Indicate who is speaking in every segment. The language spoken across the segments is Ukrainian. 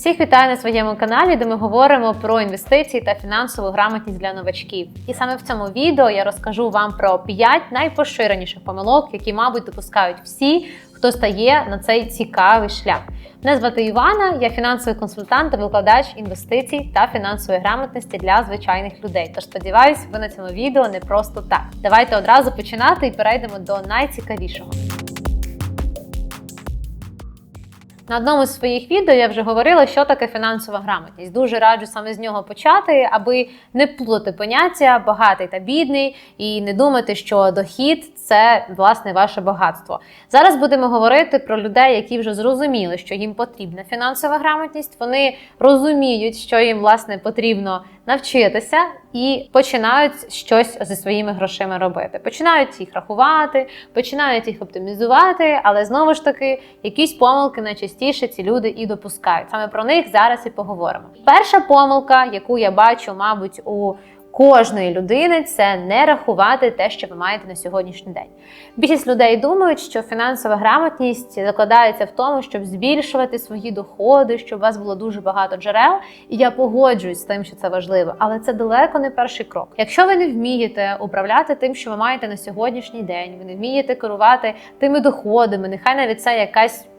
Speaker 1: Всіх вітаю на своєму каналі, де ми говоримо про інвестиції та фінансову грамотність для новачків. І саме в цьому відео я розкажу вам про 5 найпоширеніших помилок, які, мабуть, допускають всі, хто стає на цей цікавий шлях. Мене звати Івана, я фінансовий консультант та викладач інвестицій та фінансової грамотності для звичайних людей. Тож сподіваюсь, ви на цьому відео не просто так. Давайте одразу починати і перейдемо до найцікавішого. На одному з своїх відео я вже говорила, що таке фінансова грамотність. Дуже раджу саме з нього почати, аби не плутати поняття багатий та бідний, і не думати, що дохід це власне ваше багатство. Зараз будемо говорити про людей, які вже зрозуміли, що їм потрібна фінансова грамотність. Вони розуміють, що їм власне потрібно навчитися і починають щось зі своїми грошима робити. Починають їх рахувати, починають їх оптимізувати, але знову ж таки якісь помилки найчастіше ці люди і допускають. Саме про них зараз і поговоримо. Перша помилка, яку я бачу, мабуть, у Кожної людини це не рахувати те, що ви маєте на сьогоднішній день. Більшість людей думають, що фінансова грамотність закладається в тому, щоб збільшувати свої доходи, щоб у вас було дуже багато джерел. І я погоджуюсь з тим, що це важливо, але це далеко не перший крок. Якщо ви не вмієте управляти тим, що ви маєте на сьогоднішній день, ви не вмієте керувати тими доходами, нехай навіть це якась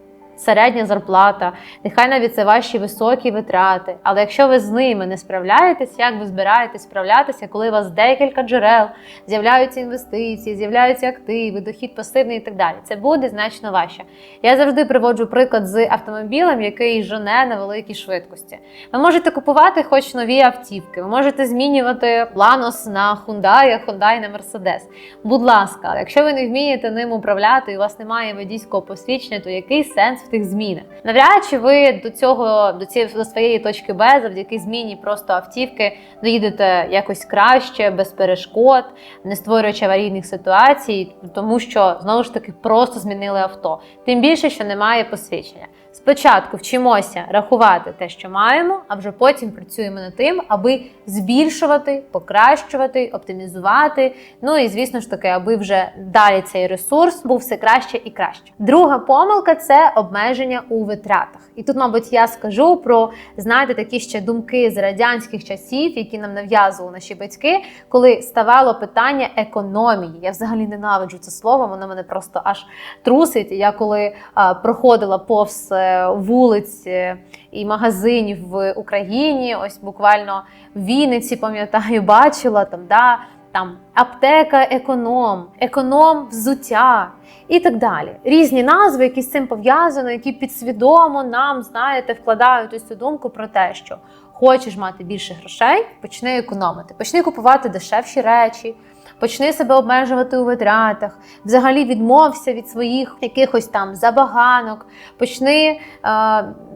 Speaker 1: середня зарплата, нехай навіть це ваші високі витрати. Але якщо ви з ними не справляєтесь, як ви збираєтесь справлятися, коли у вас декілька джерел, з'являються інвестиції, з'являються активи, дохід пасивний і так далі, це буде значно важче. Я завжди приводжу приклад з автомобілем, який жене на великій швидкості. Ви можете купувати хоч нові автівки, ви можете змінювати планос на Hyundai, Hyundai на Mercedes. Будь ласка, якщо ви не вмієте ним управляти і у вас немає водійського посвідчення, то який сенс в тих змінах? Навряд чи ви до цього до цієї до своєї точки Б завдяки зміні просто автівки доїдете якось краще, без перешкод, не створюючи аварійних ситуацій, тому що знову ж таки просто змінили авто. Тим більше, що немає посвідчення. Спочатку вчимося рахувати те, що маємо, а вже потім працюємо над тим, аби збільшувати, покращувати, оптимізувати. Ну і звісно ж таки, аби вже далі цей ресурс був все краще і краще. Друга помилка це обмеження у витратах. І тут, мабуть, я скажу про знаєте такі ще думки з радянських часів, які нам нав'язували наші батьки, коли ставало питання економії. Я взагалі ненавиджу це слово, воно мене просто аж трусить. Я коли а, проходила повз е, вулиць е, і магазинів в Україні, ось буквально в Вінниці, пам'ятаю, бачила там, да, там аптека економ, економ взуття і так далі. Різні назви, які з цим пов'язані, які підсвідомо нам, знаєте, вкладають ось цю думку про те, що хочеш мати більше грошей, почни економити, почни купувати дешевші речі. Почни себе обмежувати у витратах, взагалі відмовся від своїх якихось там забаганок, почни е,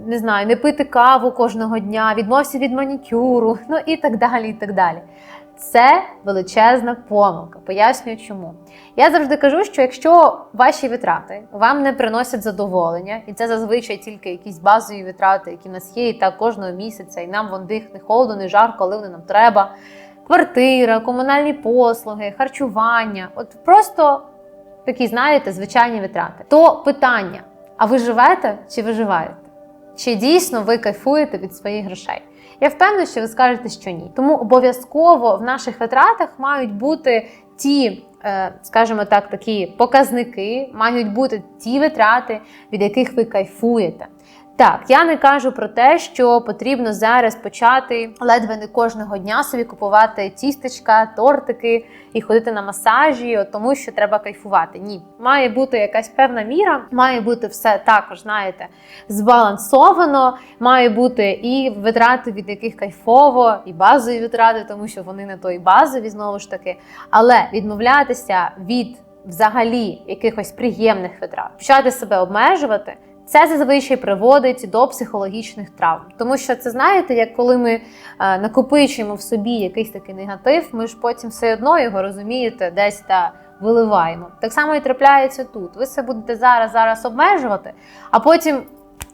Speaker 1: не знаю, не пити каву кожного дня, відмовся від манікюру, ну і так далі. і так далі. Це величезна помилка. Пояснюю, чому. Я завжди кажу, що якщо ваші витрати вам не приносять задоволення, і це зазвичай тільки якісь базові витрати, які в нас є, і так кожного місяця, і нам вон дих, не холодно, не жарко, коли вони нам треба. Квартира, комунальні послуги, харчування от просто такі, знаєте, звичайні витрати. То питання: а ви живете чи виживаєте? Чи дійсно ви кайфуєте від своїх грошей? Я впевнена, що ви скажете, що ні. Тому обов'язково в наших витратах мають бути ті, е, скажімо так, такі показники, мають бути ті витрати, від яких ви кайфуєте. Так, я не кажу про те, що потрібно зараз почати ледве не кожного дня собі купувати тістечка, тортики і ходити на масажі, тому що треба кайфувати. Ні, має бути якась певна міра, має бути все також, знаєте, збалансовано, має бути і витрати, від яких кайфово, і базові витрати, тому що вони не то і базові знову ж таки. Але відмовлятися від взагалі якихось приємних витрат, почати себе обмежувати. Це зазвичай приводить до психологічних травм, тому що це знаєте, як коли ми е, накопичуємо в собі якийсь такий негатив, ми ж потім все одно його розумієте, десь та виливаємо. Так само і трапляється тут. Ви себе будете зараз зараз обмежувати, а потім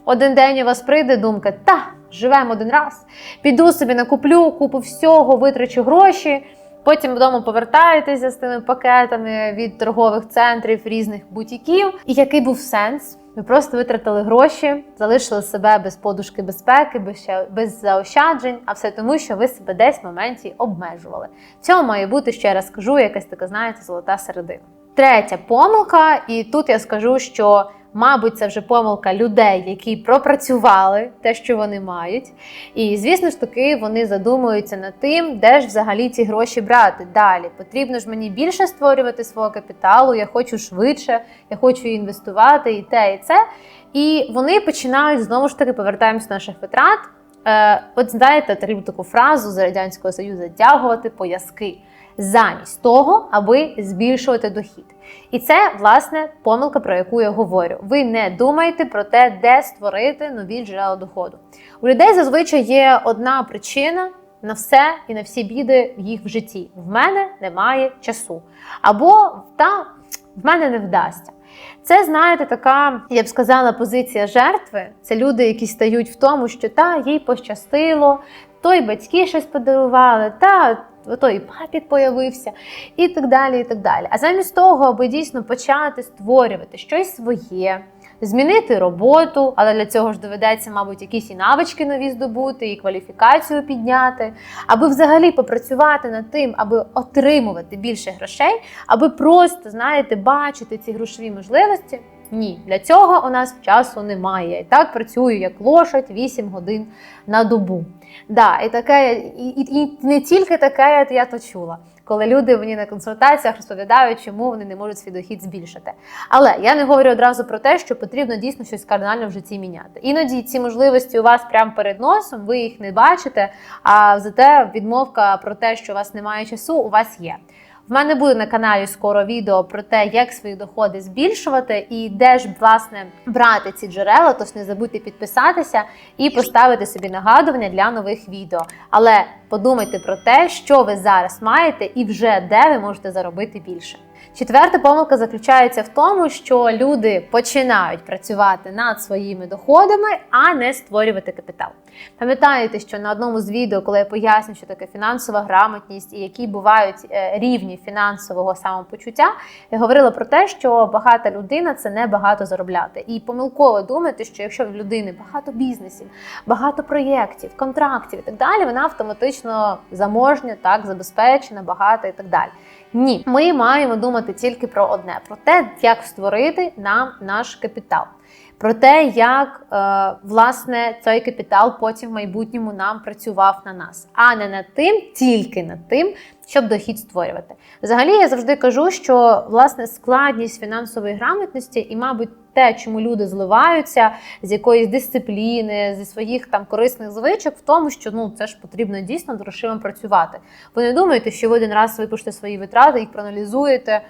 Speaker 1: один день у вас прийде думка: та живемо один раз, піду собі накуплю, купу всього, витрачу гроші. Потім додому повертаєтеся з тими пакетами від торгових центрів різних бутіків. І який був сенс? Ви просто витратили гроші, залишили себе без подушки безпеки, без, без заощаджень, а все тому, що ви себе десь в моменті обмежували. В цьому має бути, ще раз кажу, якась така, знаєте, золота середина. Третя помилка, і тут я скажу, що, мабуть, це вже помилка людей, які пропрацювали те, що вони мають. І, звісно ж таки, вони задумуються над тим, де ж взагалі ці гроші брати далі. Потрібно ж мені більше створювати свого капіталу, я хочу швидше, я хочу інвестувати і те, і це. І вони починають знову ж таки повертаємось до наших витрат. Е, от знаєте, таку фразу з радянського союзу затягувати пояски замість того, аби збільшувати дохід. І це власне помилка, про яку я говорю. Ви не думаєте про те, де створити нові джерела доходу. У людей зазвичай є одна причина на все і на всі біди в їх в житті. В мене немає часу. Або та в мене не вдасться. Це, знаєте, така, я б сказала, позиція жертви. Це люди, які стають в тому, що та їй пощастило, то й батьки щось подарували, та той папік появився, і так далі. і так далі. А замість того, аби дійсно почати створювати щось своє, змінити роботу, але для цього ж доведеться, мабуть, якісь і навички нові здобути, і кваліфікацію підняти, аби взагалі попрацювати над тим, аби отримувати більше грошей, аби просто, знаєте, бачити ці грошові можливості. Ні, для цього у нас часу немає. І так працюю як лошадь 8 годин на добу. Да, і таке, і, і, не тільки таке я то чула, коли люди мені на консультаціях розповідають, чому вони не можуть свій дохід збільшити. Але я не говорю одразу про те, що потрібно дійсно щось кардинально в житті міняти. Іноді ці можливості у вас прямо перед носом, ви їх не бачите, а зате відмовка про те, що у вас немає часу, у вас є. В мене буде на каналі скоро відео про те, як свої доходи збільшувати і де ж власне брати ці джерела. Тож не забудьте підписатися і поставити собі нагадування для нових відео. Але подумайте про те, що ви зараз маєте, і вже де ви можете заробити більше. Четверта помилка заключається в тому, що люди починають працювати над своїми доходами, а не створювати капітал. Пам'ятаєте, що на одному з відео, коли я поясню, що таке фінансова грамотність і які бувають е, рівні фінансового самопочуття, я говорила про те, що багата людина це не багато заробляти. І помилково думати, що якщо в людини багато бізнесів, багато проєктів, контрактів і так далі, вона автоматично заможня, так забезпечена, багата і так далі. Ні, ми маємо думати тільки про одне: про те, як створити нам наш капітал. Про те, як е, власне цей капітал потім в майбутньому нам працював на нас, а не над тим, тільки над тим, щоб дохід створювати. Взагалі, я завжди кажу, що власне складність фінансової грамотності і, мабуть, те, чому люди зливаються з якоїсь дисципліни, зі своїх там корисних звичок, в тому, що ну це ж потрібно дійсно грошима працювати. Ви не думаєте, що ви один раз випишете свої витрати, їх проаналізуєте,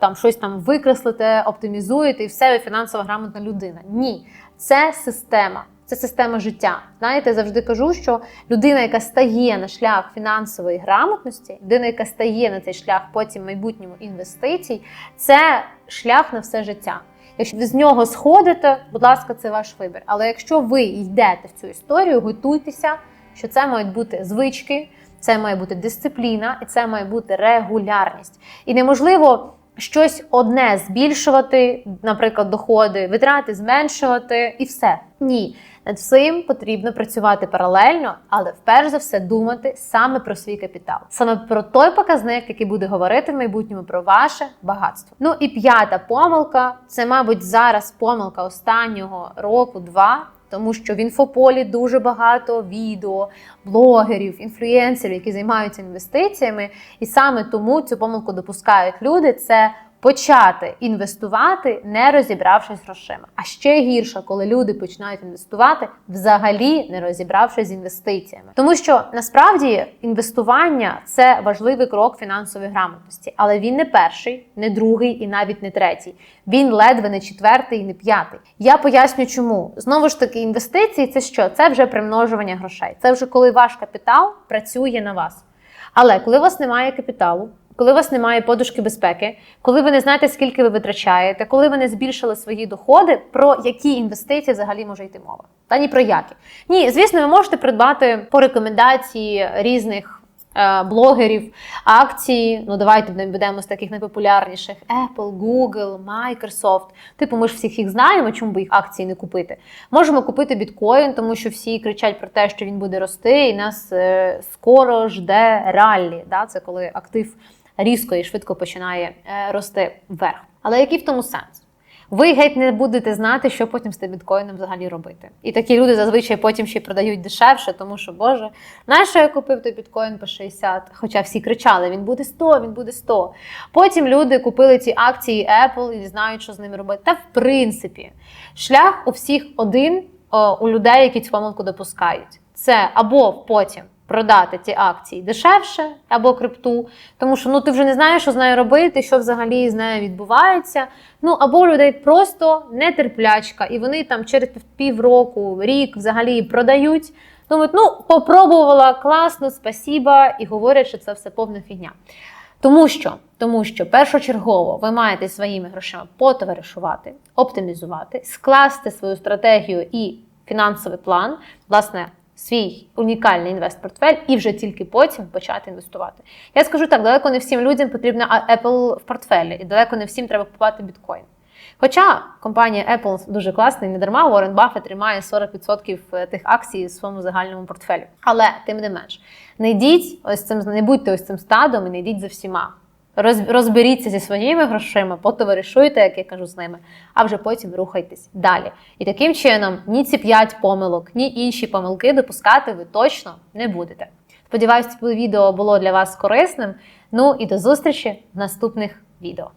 Speaker 1: там щось там викреслите, оптимізуєте, і все ви фінансово грамотна людина. Ні, це система. Це система життя. Знаєте, я завжди кажу, що людина, яка стає на шлях фінансової грамотності, людина, яка стає на цей шлях потім в майбутньому інвестицій, це шлях на все життя. Якщо ви з нього сходите, будь ласка, це ваш вибір. Але якщо ви йдете в цю історію, готуйтеся, що це мають бути звички, це має бути дисципліна і це має бути регулярність. І неможливо щось одне збільшувати, наприклад, доходи, витрати зменшувати і все. Ні. Над всім потрібно працювати паралельно, але вперш за все думати саме про свій капітал, саме про той показник, який буде говорити в майбутньому про ваше багатство. Ну і п'ята помилка це, мабуть, зараз помилка останнього року-два. Тому що в інфополі дуже багато відео, блогерів, інфлюенсерів, які займаються інвестиціями, і саме тому цю помилку допускають люди. Це почати інвестувати, не розібравшись з грошима. А ще гірше, коли люди починають інвестувати, взагалі не розібравшись з інвестиціями. Тому що насправді інвестування це важливий крок фінансової грамотності, але він не перший, не другий і навіть не третій. Він ледве не четвертий і не п'ятий. Я поясню, чому знову ж таки інвестиції це що? Це вже примножування грошей. Це вже коли ваш капітал працює на вас. Але коли у вас немає капіталу, коли у вас немає подушки безпеки, коли ви не знаєте, скільки ви витрачаєте, коли ви не збільшили свої доходи, про які інвестиції взагалі може йти мова? Та ні про які. Ні, звісно, ви можете придбати по рекомендації різних е, блогерів, акції. Ну, давайте будемо з таких найпопулярніших: Apple, Google, Microsoft. Типу, ми ж всіх їх знаємо, чому би їх акції не купити. Можемо купити біткоін, тому що всі кричать про те, що він буде рости, і нас е, скоро жде раллі. Да? Це коли актив різко і швидко починає е, рости вверх. Але який в тому сенс? Ви геть не будете знати, що потім з тим біткоїном взагалі робити. І такі люди зазвичай потім ще продають дешевше, тому що, Боже, знаєш, що я купив той біткоін по 60, хоча всі кричали, він буде 100, він буде 100. Потім люди купили ці акції Apple і знають, що з ними робити. Та в принципі, шлях у всіх один у людей, які цю помилку допускають. Це або потім продати ці акції дешевше або крипту, тому що ну ти вже не знаєш, що з нею робити, що взагалі з нею відбувається. Ну або людей просто нетерплячка, і вони там через півроку, рік взагалі продають. Думають, ну попробувала класно, спасіба, і говорять, що це все повна фігня. Тому що, тому що першочергово ви маєте своїми грошима потоваришувати, оптимізувати, скласти свою стратегію і фінансовий план, власне, свій унікальний інвестпортфель, і вже тільки потім почати інвестувати. Я скажу так: далеко не всім людям потрібна Apple в портфелі, і далеко не всім треба купувати біткоін. Хоча компанія Apple дуже класна і не дарма, Уоррен Баффет тримає 40% тих акцій у своєму загальному портфелі. Але тим не менш, не йдіть ось цим, не будьте ось цим стадом і не йдіть за всіма. Роз- Розберіться зі своїми грошима, потоваришуйте, як я кажу з ними, а вже потім рухайтесь далі. І таким чином ні ці 5 помилок, ні інші помилки допускати ви точно не будете. Сподіваюсь, це відео було для вас корисним. Ну і до зустрічі в наступних відео.